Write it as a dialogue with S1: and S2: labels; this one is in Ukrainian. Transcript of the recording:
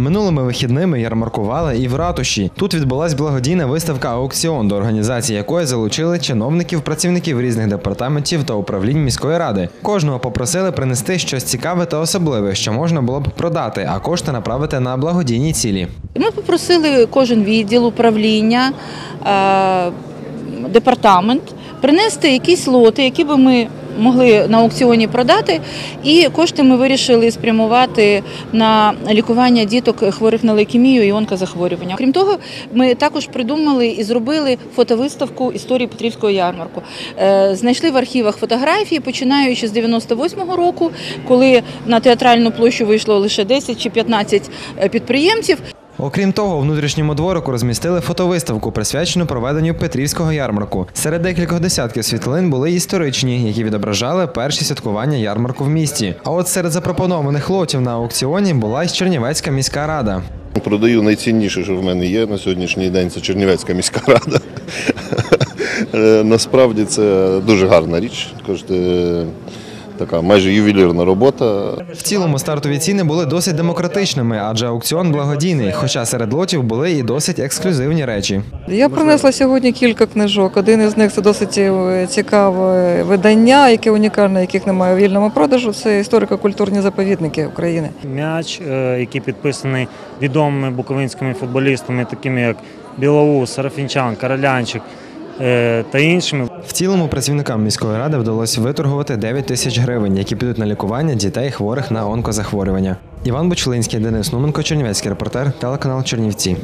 S1: Минулими вихідними ярмаркували і в ратуші. Тут відбулась благодійна виставка аукціон, до організації якої залучили чиновників, працівників різних департаментів та управлінь міської ради. Кожного попросили принести щось цікаве та особливе, що можна було б продати, а кошти направити на благодійні цілі.
S2: Ми попросили кожен відділ управління, е, департамент принести якісь лоти, які би ми могли на аукціоні продати, і кошти ми вирішили спрямувати на лікування діток хворих на лейкемію і онкозахворювання. Крім того, ми також придумали і зробили фотовиставку історії Петрівського ярмарку. Е, Знайшли в архівах фотографії, починаючи з 98-го року, коли на театральну площу вийшло лише 10 чи 15 підприємців.
S1: Окрім того, у внутрішньому дворику розмістили фотовиставку, присвячену проведенню Петрівського ярмарку. Серед декількох десятків світлин були історичні, які відображали перші святкування ярмарку в місті. А от серед запропонованих лотів на аукціоні була й Чернівецька міська рада.
S3: Продаю найцінніше, що в мене є на сьогоднішній день, це Чернівецька міська рада. Е, Насправді це дуже гарна річ. Така майже ювелірна робота.
S1: В цілому стартові ціни були досить демократичними, адже аукціон благодійний. Хоча серед лотів були і досить ексклюзивні речі.
S4: Я принесла сьогодні кілька книжок. Один із них це досить е, цікаве видання, яке унікальне, яких немає у вільному продажу. Це історико-культурні заповідники України.
S5: М'яч, е, який підписаний відомими буковинськими футболістами, такими як Білоус, Сарафінчан, Королянчик е, та іншими.
S1: В цілому працівникам міської ради вдалося виторгувати 9 тисяч гривень, які підуть на лікування дітей хворих на онкозахворювання. Іван Бучлинський, Денис Нуменко, Чернівецький репортер, телеканал Чернівці.